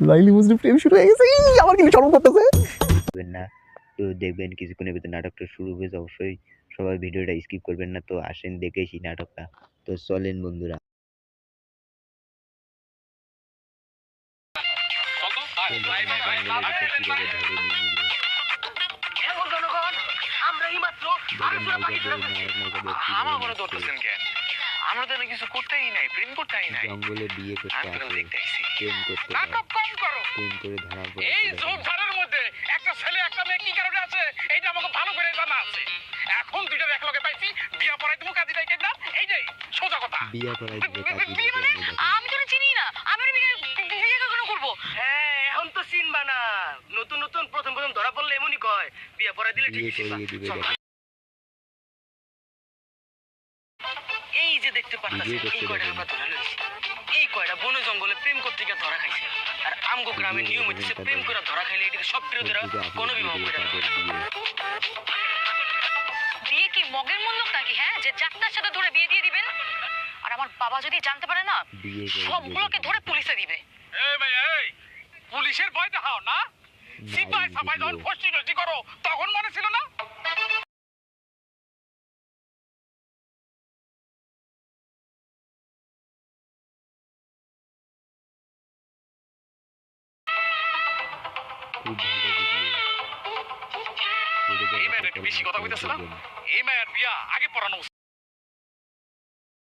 লাইলি মুসলিম প্রেম শুরু হয়ে গেছে। আমার কিন্তু শরম করতেছে না। তো দেখবেন কিছুক্ষণের ভিতরে নাটকটা শুরু হয়েছে অবশ্যই সবাই ভিডিওটা স্কিপ করবেন না। তো আসেন দেখে সেই নাটকটা। তো চলেন বন্ধুরা। আমরা এই মাত্র দেখেন নায়িকা বের নায়ক নায়িকা বের আমার মনে। ধরতেছেন কেন আমরা তো কিছু করতেই নাই প্রেম করতেই নাই। জঙ্গলে বিয়ে করতে আসে প্রেম করতে নাটক কম করো। প্রেম করে ধরা পড়ে এই চলে যোগ যায়। ঝাড়ের মধ্যে একটা ছেলে একটা মেয়ে কি কারণে আছে? এইটা আমাকে ভালো করে জানা আছে। এখন দুইটা এক লগে পাইছি বিয়া পড়াই তুমি কাজী এইটাই সোজা কথা। বিয়ে দিবে মানে? আমি তো চিনি না। আমি বিয়ে বিয়ে কখনো করব? হ্যাঁ এখন তো চিনবা না। নতুন নতুন প্রথম প্রথম ধরা পড়লে এমনই কয়। বিয়া পরে দিলে ঠিক করিয়ে যে দেখতে এই কয়টা দেখেন। আমরা ধরে লইছি এই কয়টা বনে জঙ্গলে প্রেম করতে গিয়ে ধরা খাইছে। আর আমগো গ্রামের নিয়ম হচ্ছে প্রেম করে ধরা খাইলে এটিকে সব বিরোধীরা করে বিয়ে। বিয়ে কি মগের মূল্যক নাকি হ্যাঁ? যে যাত্রার সাথে ধরে বিয়ে দিয়ে দিবেন? আর আমার বাবা যদি জানতে পারে না সবগুলোকে ধরে পুলিশে দিবে। এই ভাই এই! পুলিশের ভয় দেখাও না। সিপাই সাপাই যখন ভিডিও। খুব ভালো ভিডিও এই বেশি কথা কইতেছে না? এই মায়ের বিয়া আগে পড়ানো